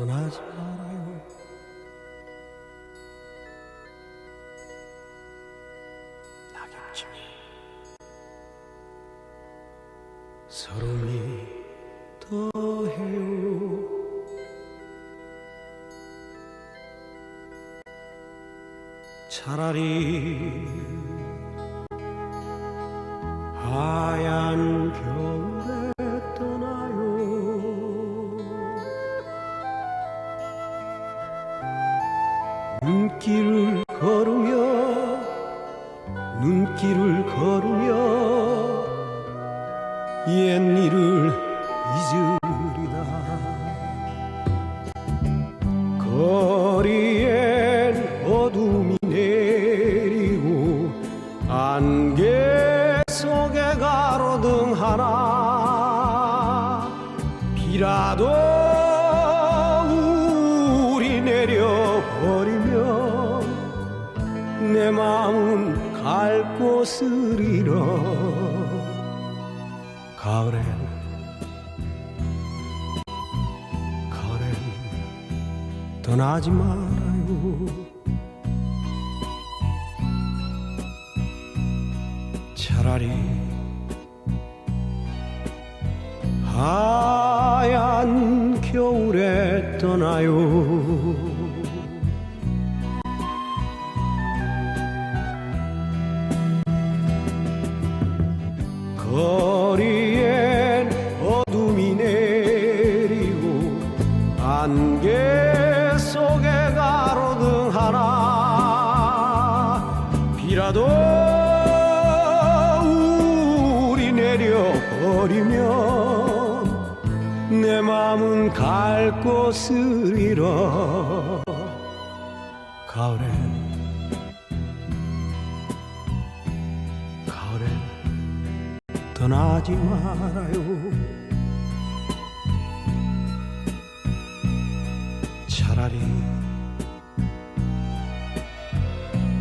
떠나지 말아요. 낙엽쯤이 서름이 더해요. 차라리 하얀 겨울에 눈길을 걸으며 눈길을 걸으며 옛 일을 잊으리라. 거리엔 어둠이 내리고 안개 속에 가로등 하나 비라도 내 마음은 갈 곳을 잃어. 가을엔 가을엔 떠나지 말아요. 차라리 하얀 겨울에 떠나요 거리엔 어둠이 내리고 안개 속에 가로등 하나 비라도 우리 내려버리면 내 마음은 갈 곳을 잃어 가을엔 떠나지 말아요. 차라리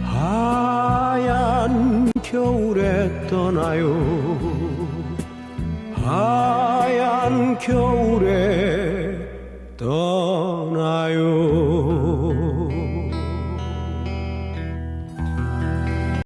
하얀 겨울에 떠나요. 하얀 겨울에 떠나요.